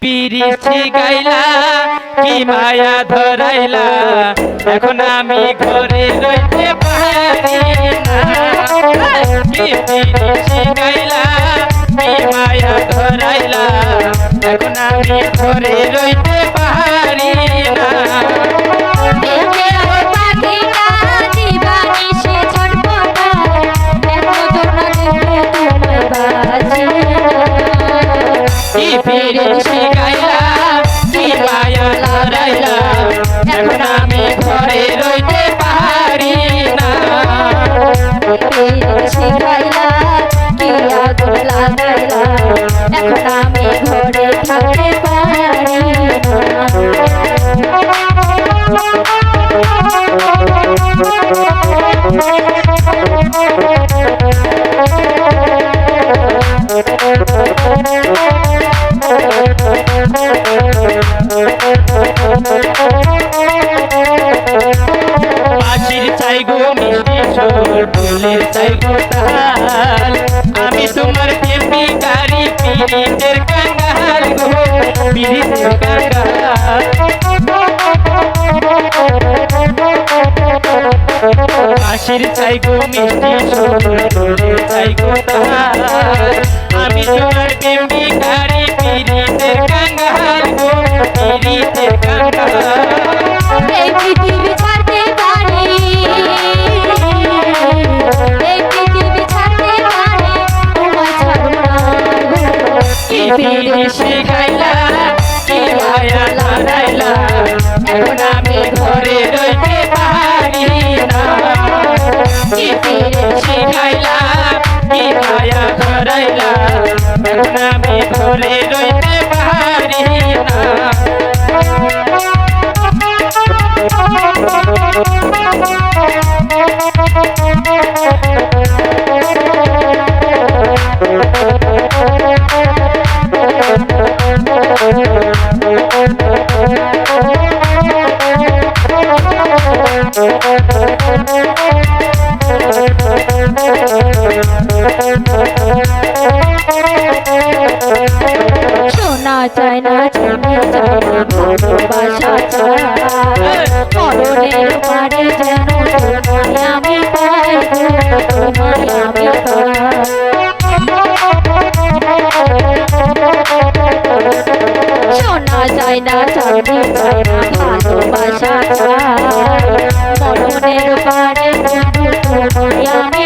পিরি গাইলা, কি মায়া ধরাইলা। এখন আমি ঘরে রইতে পারি না। কি পিরিছি গাইলা, কি মায়া ধরাইলা। এখন আমি ঘরে রইতে পারি না। শিখাইলা, কি আগুন লাগাইলা, এখন আমি ঘরে থাকতে পারি পাখির ফুলের চাই গো আমি তোমার প্রেমী গাড়ি পীড়িতের কাঙ্গাল গো, পীড়িতের কাঙ্গাল পাখির চাই গো, মিষ্টি সুর ফুলের চাই গো আমি তোমার প্রেমী গাড়ি পীড়িতের কাঙ্গাল গো, পীড়িতের কাঙ্গাল শিখাইলা, কি মায়া ধরাইলা। এখন আমি ঘরে রইতে পারি না। শিখাইলা, কি মায়া ধরাইলা। এখন আমি ঘরে রইতে পারি না। মরণের পারে যেন তোমায় আমি পাই তোমায় আমি শোনা যায় না চাঁদে ভালোবাসা চায় মরণের পারে বন্ধু তোমায় আমি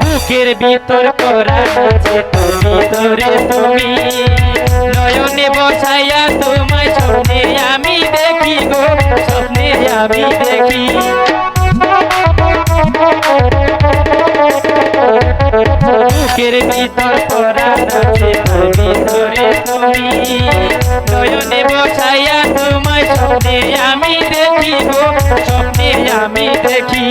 বুকের ভিতর করা আছে তুমি তোরে তুমি। নয়নে বসাইয়া তোমায় স্বপ্নে আমি দেখি গো, স্বপ্নে আমি দেখি। বুকের ভিতর করা আছে তুমি ধরে তুমি। নয়নে বসাইয়া তোমায় স্বপ্নে আমি দেখিব, স্বপ্নে আমি দেখি।